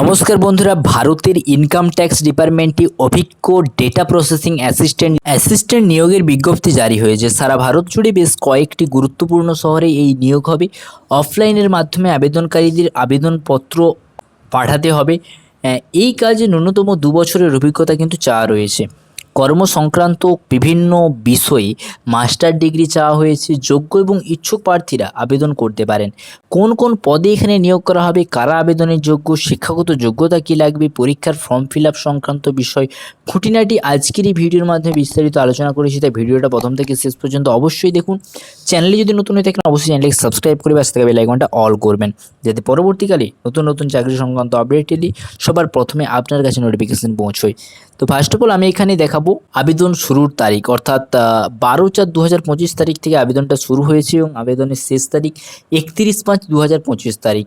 নমস্কার বন্ধুরা, ভারতের ইনকাম ট্যাক্স ডিপার্টমেন্টটি অভিজ্ঞ ডেটা প্রসেসিং অ্যাসিস্ট্যান্ট অ্যাসিস্ট্যান্ট নিয়োগের বিজ্ঞপ্তি জারি হয়েছে। সারা ভারত জুড়ে বেশ কয়েকটি গুরুত্বপূর্ণ শহরে এই নিয়োগ হবে। অফলাইনের মাধ্যমে আবেদনকারীদের আবেদনপত্র পাঠাতে হবে। এই কাজে ন্যূনতম দু বছরের অভিজ্ঞতা কিন্তু চা রয়েছে। কর্ম সংক্রান্ত বিভিন্ন বিষয়ে মাস্টার ডিগ্রি চাওয়া হয়েছে, যোগ্য এবং ইচ্ছুক প্রার্থীরা আবেদন করতে পারেন। কোন কোন পদে এখানে নিয়োগ করা হবে, কারা আবেদনের যোগ্য, শিক্ষাগত যোগ্যতা কী লাগবে, পরীক্ষার ফর্ম ফিল আপ সংক্রান্ত বিষয়, খুঁটিনাটি আজকের এই ভিডিওর মাধ্যমে বিস্তারিত আলোচনা করেছি, তাই ভিডিওটা প্রথম থেকে শেষ পর্যন্ত অবশ্যই দেখুন। চ্যানেলে যদি নতুন হয়ে থাকেন, অবশ্যই চ্যানেলকে সাবস্ক্রাইব করে পাশে থাকা বেল আইকনটা অল করবেন, যাতে পরবর্তীকালে নতুন নতুন চাকরি সংক্রান্ত আপডেট এলি সবার প্রথমে আপনার কাছে নোটিফিকেশান পৌঁছয়। তো ফার্স্ট অফ অল আমি এখানে দেখাবো আবেদন শুরুর তারিখ, অর্থাৎ বারো চার দু তারিখ থেকে আবেদনটা শুরু হয়েছে এবং আবেদনের শেষ তারিখ একত্রিশ পাঁচ দু তারিখ।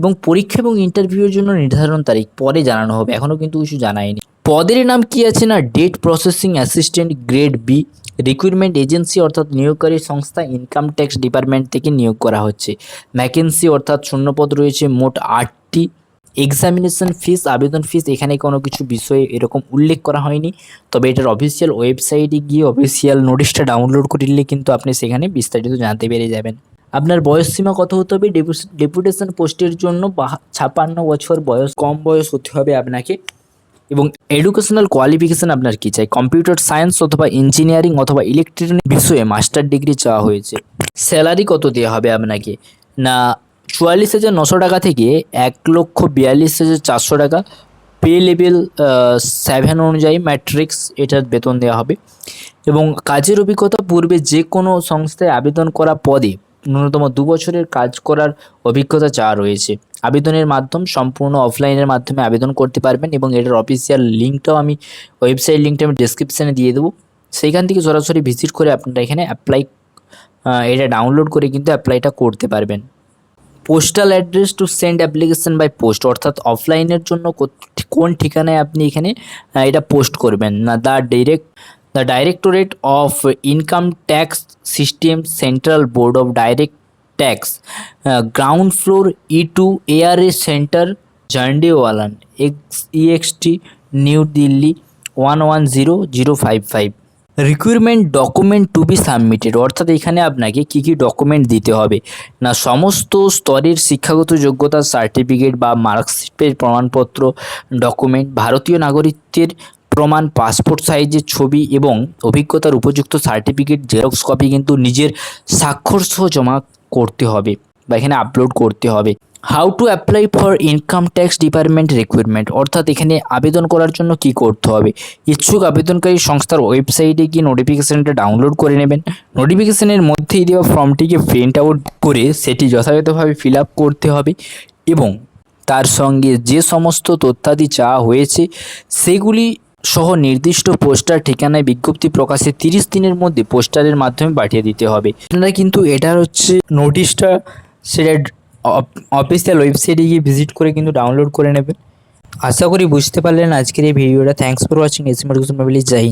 এবং পরীক্ষা এবং ইন্টারভিউর জন্য নির্ধারণ তারিখ পরে জানানো হবে এখনও কিন্তু কিছু জানায়নি পদের নাম কি আছে না? Data processing assistant grade B recruitment agency অর্থাৎ নিয়োগকারী সংস্থা ইনকাম ট্যাক্স ডিপার্টমেন্ট থেকে নিয়োগ করা হচ্ছে। ভ্যাকেন্সি অর্থাৎ শূন্যপদ রয়েছে মোট আটটি। এক্সামিনেশন ফিস আবেদন ফিস এখানে কোনো কিছু বিষয়ে এরকম উল্লেখ করা হয়নি। তবে এটার অফিসিয়াল ওয়েবসাইটে গিয়ে অফিসিয়াল নোটিশটা ডাউনলোড করে কিন্তু আপনি সেখানে বিস্তারিত জানতে পেরে যাবেন। আপনার বয়স সীমা কত হতে হবে? ডেপুটেশন পোস্টের জন্য ছাপান্ন বছর বয়স, কম বয়স হতে হবে আপনাকে। এবং এডুকেশনাল কোয়ালিফিকেশন আপনার কী চাই? কম্পিউটার সায়েন্স অথবা ইঞ্জিনিয়ারিং অথবা ইলেকট্রনিক বিষয়ে মাস্টার ডিগ্রি চাওয়া হয়েছে। স্যালারি কত দেওয়া হবে আপনাকে? না চুয়াল্লিশ হাজার নশো টাকা থেকে এক লক্ষ বিয়াল্লিশ হাজার চারশো টাকা পে লেভেল সেভেন অনুযায়ী ম্যাট্রিক্স এটার বেতন দেওয়া হবে। এবং কাজের অভিজ্ঞতা পূর্বে যে কোনো সংস্থায় আবেদন করা পদে ন্যূনতম দু বছরের কাজ করার অভিজ্ঞতা চা রয়েছে, আবেদনের মাধ্যম সম্পূর্ণ অফলাইনের মাধ্যমে আবেদন করতে পারবেন এবং এটার অফিসিয়াল লিঙ্কটাও আমি ওয়েবসাইট লিঙ্কটা আমি ডিসক্রিপশানে দিয়ে দেবো। সেইখান থেকে সরাসরি ভিজিট করে আপনারা এখানে অ্যাপ্লাই এটা ডাউনলোড করে কিন্তু অ্যাপ্লাইটা করতে পারবেন। Postal address to send application by post অর্থাৎ অফলাইনের জন্য কোন ঠিকানায় আপনি এখানে এটা পোস্ট করবেন। না the direct the directorate of income tax system central board of direct tax ground floor E two ARA centre Jhandewalan ex EXT New Delhi one one zero zero five five recruitment document to be submitted অর্থাৎ এখানে আপনাকে কী কী document দিতে হবে? না, সমস্ত স্তরের শিক্ষাগত যোগ্যতার সার্টিফিকেট বা মার্কশিটের প্রমাণপত্র ডকুমেন্ট ভারতীয় নাগরিকত্বের প্রমাণ পাসপোর্ট সাইজের ছবি এবং অভিজ্ঞতার উপযুক্ত সার্টিফিকেট জেরক্স কপি কিন্তু নিজের স্বাক্ষর জমা করতে হবে বা এখানে আপলোড করতে হবে। How to apply for income tax department recruitment অর্থাৎ এখানে আবেদন করার জন্য কি করতে হবে? ইচ্ছুক আবেদনকারী সংস্থার ওয়েবসাইটে গিয়ে নোটিফিকেশানটা ডাউনলোড করে নেবেন। নোটিফিকেশানের মধ্যেই দেওয়া ফর্মটিকে প্রিন্ট আউট করে সেটি যথাযথভাবে ফিল আপ করতে হবে এবং তার সঙ্গে যে সমস্ত তথ্যাদি চাওয়া হয়েছে, সেগুলি সহ নির্দিষ্ট পোস্টার ঠিকানায় বিজ্ঞপ্তি প্রকাশে তিরিশ দিনের মধ্যে পোস্টারের মাধ্যমে পাঠিয়ে দিতে হবে। আপনারা কিন্তু এটার হচ্ছে নোটিশটা সেটা অফিসিয়াল ওয়েবসাইটে গিয়ে ভিজিট করে কিন্তু ডাউনলোড করে নেবেন। আশা করি বুঝতে পারলেন আজকের এই ভিডিওটা thanks for watching AC medication family Joy